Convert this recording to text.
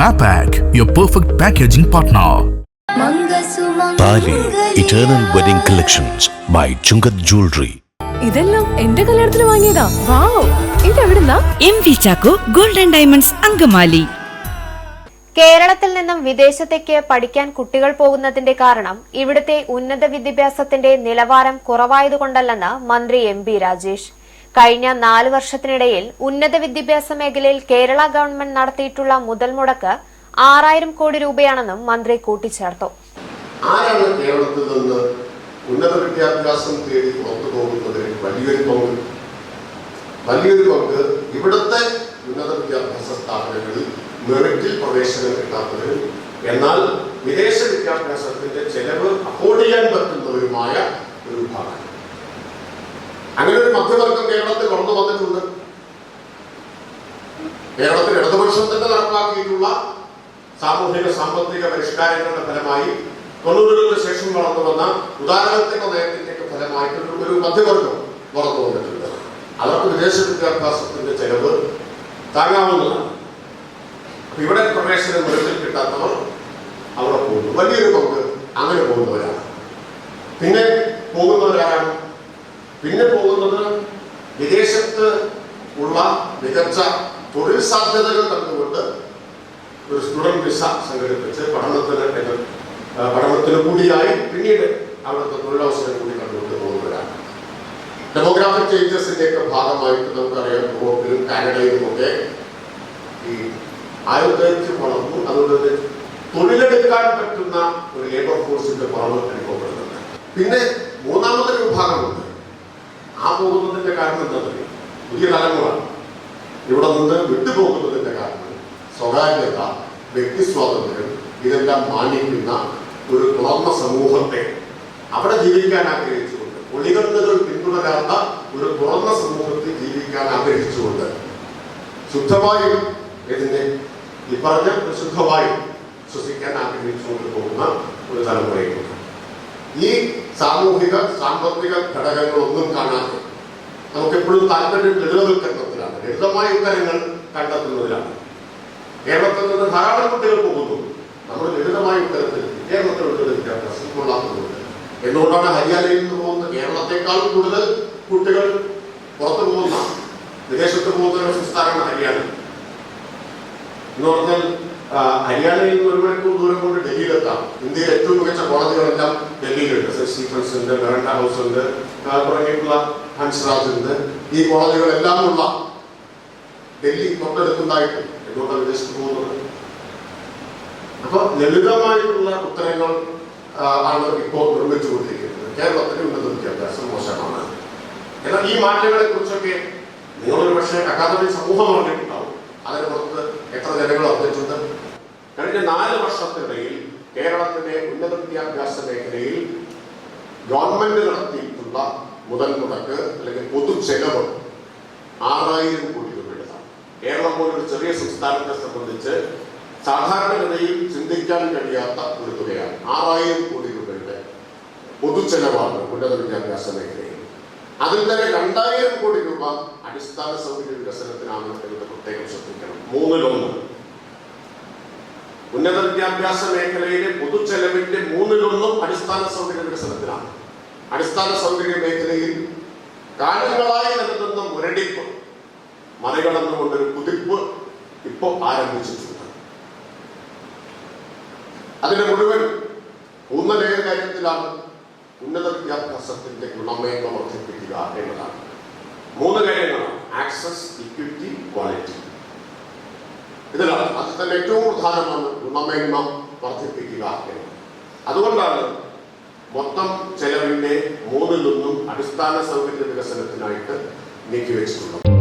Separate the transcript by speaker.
Speaker 1: Mapac, your perfect packaging partner.
Speaker 2: Thali eternal wedding collections by Chungath jewellery
Speaker 3: ഇതെല്ലാം എന്റെ കല്യാണത്തിന് വാങ്ങിയതാ. Wow. ഇതെവിടുന്നാ?
Speaker 4: M V Chacko golden diamonds Angamaly.
Speaker 5: കേരളത്തിൽ നിന്നും വിദേശത്തേക്ക് പഠിക്കാൻ കുട്ടികൾ പോകുന്നതിന്റെ കാരണം ഇവിടുത്തെ ഉന്നത വിദ്യാഭ്യാസത്തിന്റെ നിലവാരം കുറവായതുകൊണ്ടല്ലെന്ന് മന്ത്രി എം ബി രാജേഷ്. കഴിഞ്ഞ നാല് വർഷത്തിനിടയിൽ ഉന്നത വിദ്യാഭ്യാസ മേഖലയിൽ കേരള ഗവൺമെന്റ് നടത്തിയിട്ടുള്ള മുതൽ മുടക്ക് ആറായിരം കോടി രൂപയാണെന്നും മന്ത്രി കൂട്ടിച്ചേർത്തു.
Speaker 6: ആരാണ് കേരളത്തിൽ നിന്ന് ഉന്നത വിദ്യാഭ്യാസം തേടി പുറത്തു പോകുന്നതിൽ വലിയൊരു പങ്ക്? വലിയൊരു പങ്ക് ഇവിടുത്തെ ഉന്നത വിദ്യാഭ്യാസ സ്ഥാപനങ്ങളിൽ മെറിറ്റിൽ പ്രവേശനം കിട്ടാത്തവരും എന്നാൽ വിദേശ വിദ്യാഭ്യാസത്തിന്റെ ചെലവ് അഫോർഡ് ചെയ്യാൻ പറ്റുന്നവരുമായ ഒരു വിഭാഗം. അങ്ങനെ ഒരു മധ്യവർഗം വളർന്നു വന്നിട്ടുണ്ട്. കേരളത്തിൽ ഇടതുപക്ഷം തന്നെ നടപ്പാക്കിയിട്ടുള്ള സാമൂഹിക സാമ്പത്തിക പരിഷ്കാരങ്ങളുടെ ഫലമായി തൊണ്ണൂറുകൾക്ക് ശേഷം വളർന്നു വന്ന ഉദാഹരണത്തിന്റെ നയത്തിന്റെ ഫലമായിട്ട് ഒരു- മധ്യവർഗം വളർന്നു വന്നിട്ടുണ്ട്. അവർക്ക് വിദേശ വിദ്യാഭ്യാസത്തിന്റെ ചെലവ് താങ്ങാവുന്നതാണ്. ഇവിടെ പ്രവേശനം വെറുതെ കിട്ടാത്തവർ അവിടെ പോകുന്നു. വലിയൊരു പങ്ക് അങ്ങനെ പോകുന്നവരാണ്. പിന്നെ പോകുന്നവരാരാണ്? പിന്നെ പോകുന്നത് വിദേശത്ത് ഉള്ള മികച്ച തൊഴിൽ സാധ്യതകൾ തന്നുകൊണ്ട് ഒരു സ്റ്റുഡന്റ് വിസ സംഘടിപ്പിച്ച് പഠനത്തിന് പഠനത്തിന് കൂടിയായി പിന്നീട് അവിടുത്തെ തൊഴിലവസരം കൂടി കണ്ടുകൊണ്ട് പോകുന്നവരാണ്. ഡെമോഗ്രാഫിക് ചേഞ്ചസിന്റെ ഒക്കെ ഭാഗമായിട്ട് നമുക്കറിയാം യൂറോപ്പിലും കാനഡയിലും ഒക്കെ ഈ ആയുർദൈർഘ്യം വളർന്നു അതുകൊണ്ട് തന്നെ തൊഴിലെടുക്കാൻ പറ്റുന്ന ഒരു ലേബർ ഫോഴ്സിന്റെ കുറവ് അനുഭവപ്പെടുന്നുണ്ട്. പിന്നെ മൂന്നാമതൊരു വിഭാഗമുണ്ട്. പോകുന്നതിന്റെ കാരണം എന്താ പറയുക? പുതിയ തലമുറ. ഇവിടെ നിന്ന് വിട്ടുപോകുന്നതിന്റെ കാരണം സ്വകാര്യത വ്യക്തി സ്വാതന്ത്ര്യം ഇതെല്ലാം മാനിക്കുന്ന ഒരു തുറന്ന സമൂഹത്തെ അവിടെ ജീവിക്കാൻ ആഗ്രഹിച്ചുകൊണ്ട് ഒളികണ്ണുകൾ പിന്തുടരാത്ത ഒരു തുറന്ന സമൂഹത്തിൽ ജീവിക്കാൻ ആഗ്രഹിച്ചുകൊണ്ട് ശുദ്ധമായും ഇതിനെ ഈ പറഞ്ഞ ശുദ്ധമായും ശ്വസിക്കാൻ ആഗ്രഹിച്ചുകൊണ്ട് പോകുന്ന ഒരു തലമുറയുണ്ട് ഈ സാമൂഹിക സാമ്പത്തിക ഘടകങ്ങളൊന്നും കാണാതെ നമുക്ക് എപ്പോഴും താല്പര്യം ലളിതവൽക്കരണത്തിലാണ്. ലളിതമായ ഉത്തരങ്ങൾ കണ്ടെത്തുന്നതിലാണ്. കേരളത്തിൽ നിന്ന് ധാരാളം കുട്ടികൾ പോകുന്നു. നമ്മൾ ലളിതമായ ഉത്തരത്തിൽ കേരളത്തിൽ വിദ്യാഭ്യാസം കൊള്ളാത്തതുകൊണ്ട്. എന്തുകൊണ്ടാണ് ഹരിയാനയിൽ നിന്ന് പോകുന്ന കേരളത്തെക്കാൾ കൂടുതൽ കുട്ടികൾ പുറത്തു പോകുന്ന വിദേശത്ത് പോകുന്ന ഒരു സംസ്ഥാനമാണ് ഹരിയാന. എന്ന് പറഞ്ഞാൽ ഹരിയാനയിൽ നിന്ന് ഒരു മണിക്കൂർ ദൂരം കൊണ്ട് ഡൽഹിയിലെത്താം. ഇന്ത്യയിലെ ഏറ്റവും മികച്ച കോളേജുകളെല്ലാം ഡൽഹിയിലുണ്ട്. സെന്റ് സ്റ്റീഫൻസ് ഉണ്ട് മെറണ്ട ഹൗസ് ഉണ്ട് തുടങ്ങിയിട്ടുള്ള ഉണ്ട് ഈ കോളേജുകളെല്ലാം ഉള്ള ഡൽഹി തൊട്ടടുത്തുണ്ടായിട്ട് എന്തുകൊണ്ടാണ് വിദേശത്ത് പോകുന്നത്? അപ്പൊ ലളിതമായിട്ടുള്ള ഉത്തരങ്ങൾ ആണ് ഇപ്പോൾ നിർമ്മിച്ചുകൊണ്ടിരിക്കുന്നത്. കേരളത്തിന് ഉന്നത വിദ്യാഭ്യാസം മോശമാണ്. എന്നാൽ ഈ മാറ്റങ്ങളെ കുറിച്ചൊക്കെ നിങ്ങളൊരു പക്ഷേ അക്കാദമിക് സമൂഹം പറഞ്ഞിട്ടുണ്ടാവും അതിന് പുറത്ത് എത്ര ജനങ്ങൾ അറിഞ്ഞിട്ടുണ്ട്? കഴിഞ്ഞ നാല് വർഷത്തിനിടയിൽ കേരളത്തിലെ ഉന്നത വിദ്യാഭ്യാസ മേഖലയിൽ ഗവൺമെന്റ് നടത്തിയിട്ടുള്ള മുതൽ മുടക്ക് അല്ലെങ്കിൽ പൊതു ചെലവ് ആറായിരം കോടി രൂപയുടേതാണ് കേരളം പോലൊരു ചെറിയ സംസ്ഥാനത്തെ സംബന്ധിച്ച് സാധാരണഗതിയിൽ ചിന്തിക്കാൻ കഴിയാത്ത ഒരു തുകയാണ്. ആറായിരം കോടി രൂപയുടെ പൊതുച്ചെലവാണ് ഉന്നത വിദ്യാഭ്യാസ മേഖലയിൽ. അതിൽ തന്നെ രണ്ടായിരം കോടി രൂപ അടിസ്ഥാന സൗകര്യ വികസനത്തിനാണ് എന്നത് പ്രത്യേകം ശ്രദ്ധിക്കണം. മൂന്നിലൊന്ന്. ഉന്നത വിദ്യാഭ്യാസ മേഖലയിലെ പൊതുച്ചെലവിന്റെ മൂന്നിലൊന്നും അടിസ്ഥാന സൗകര്യ വികസനത്തിനാണ്. അടിസ്ഥാന സൗകര്യ മേഖലയിൽ കാലങ്ങളായി നിലനിന്ന മുരടിപ്പ് മറികടന്നുകൊണ്ടൊരു കുതിപ്പ് ഇപ്പോൾ ആരംഭിച്ചിട്ടുണ്ട്. അതിന്റെ മുഴുവൻ ഊന്നലേയ കാര്യത്തിലാണ് ഉന്നത വിദ്യാഭ്യാസത്തിന്റെ ഗുണമേന്മ വർദ്ധിപ്പിക്കുക എന്നതാണ്. മൂന്ന് കാര്യങ്ങളാണ്. ആക്സസ് ഇക്വിറ്റി ക്വാളിറ്റി ഇതിലാണ് അതിൽ തന്നെ ഏറ്റവും പ്രധാനമാണ് ഗുണമേന്മ വർദ്ധിപ്പിക്കുക എന്നത് അതുകൊണ്ടാണ് മൊത്തം ചെലവിന്റെ മൂന്നിലൊന്നും അടിസ്ഥാന സൗകര്യ വികസനത്തിനായിട്ട് നീക്കിവെച്ചിട്ടുള്ളത്.